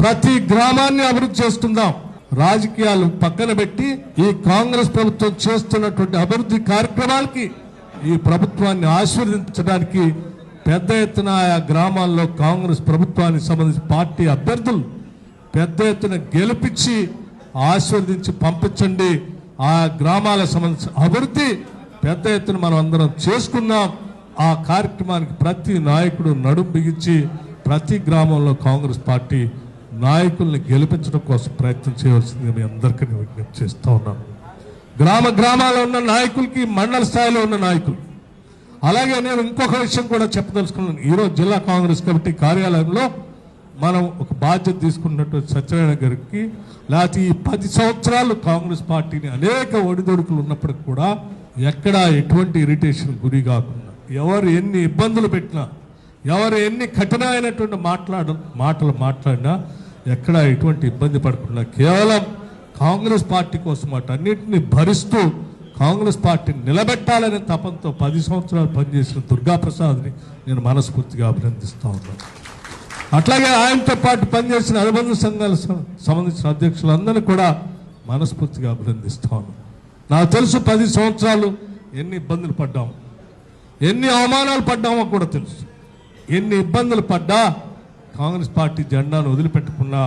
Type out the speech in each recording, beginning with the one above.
ప్రతి గ్రామాన్ని అభివృద్ధి చేసుకుందాం రాజకీయాలు పక్కన పెట్టి ఈ కాంగ్రెస్ ప్రభుత్వం చేస్తున్నటువంటి అభివృద్ధి కార్యక్రమాలకి ఈ ప్రభుత్వాన్ని ఆశీర్వదించడానికి పెద్ద ఎత్తున ఆయా గ్రామాల్లో కాంగ్రెస్ ప్రభుత్వానికి సంబంధించి పార్టీ అభ్యర్థులు పెద్ద ఎత్తున గెలిపించి ఆశీర్వదించి పంపించండి. ఆ గ్రామాల సంబంధించిన అభివృద్ధి పెద్ద ఎత్తున మనం అందరం చేసుకున్నాం ఆ కార్యక్రమానికి ప్రతి నాయకుడు నడుం బిగించి ప్రతి గ్రామంలో కాంగ్రెస్ పార్టీ నాయకుల్ని గెలిపించడం కోసం ప్రయత్నం చేయవలసింది మీ అందరికీ విజ్ఞప్తి చేస్తూ ఉన్నాను. గ్రామ గ్రామాల్లో ఉన్న నాయకులకి మండల స్థాయిలో ఉన్న నాయకులు. అలాగే నేను ఇంకొక విషయం కూడా చెప్పదలుచుకున్నాను. ఈరోజు జిల్లా కాంగ్రెస్ కమిటీ కార్యాలయంలో మనం ఒక బాధ్యత తీసుకున్నటువంటి సత్యనారాయణ గారికి లేకపోతే ఈ పది సంవత్సరాలు కాంగ్రెస్ పార్టీని అనేక ఒడిదొడుకులు ఉన్నప్పటికి కూడా ఎక్కడా ఎటువంటి ఇరిటేషన్ గురి కాకుండా ఎవరు ఎన్ని ఇబ్బందులు పెట్టినా ఎవరు ఎన్ని కఠినమైనటువంటి మాట్లాడ మాటలు మాట్లాడినా ఎక్కడ ఎటువంటి ఇబ్బంది పడకుండా కేవలం కాంగ్రెస్ పార్టీ కోసం వాటన్నిటిని భరిస్తూ కాంగ్రెస్ పార్టీని నిలబెట్టాలనే తపంతో పది సంవత్సరాలు పనిచేసిన దుర్గాప్రసాద్ని నేను మనస్ఫూర్తిగా అభినందిస్తూ ఉన్నాను. అట్లాగే ఆయనతో పాటు పనిచేసిన అనుబంధ సంఘాల సంబంధించిన అధ్యక్షులందరినీ కూడా మనస్ఫూర్తిగా అభినందిస్తాను నాకు తెలుసు పది సంవత్సరాలు ఎన్ని ఇబ్బందులు పడ్డాము ఎన్ని అవమానాలు పడ్డామో కూడా తెలుసు. ఎన్ని ఇబ్బందులు పడ్డా కాంగ్రెస్ పార్టీ జెండాను వదిలిపెట్టకుండా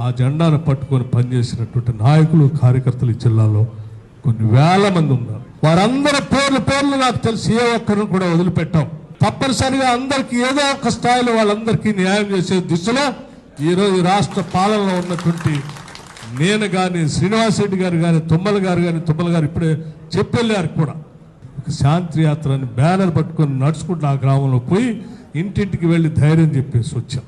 ఆ జెండాను పట్టుకొని పనిచేసినటువంటి నాయకులు కార్యకర్తలు ఈ జిల్లాలో కొన్ని వేల మంది ఉన్నారు. వారందరి పేర్లు పేర్లు నాకు తెలిసి ఏ ఒక్కరిని కూడా వదిలిపెట్టాం. తప్పనిసరిగా అందరికీ ఏదో ఒక స్థాయిలో వాళ్ళందరికీ న్యాయం చేసే దిశలో ఈరోజు రాష్ట్ర పాలనలో ఉన్నటువంటి నేను కానీ శ్రీనివాసరెడ్డి గారు కానీ తుమ్మల గారు కానీ తుమ్మల గారు ఇప్పుడే చెప్పెళ్ళారు కూడా. ఒక శాంతి యాత్ర అని బ్యానర్ పట్టుకొని నడుచుకుంటూ ఆ గ్రామంలో పోయి ఇంటింటికి వెళ్ళి ధైర్యం చెప్పేసి వచ్చాం.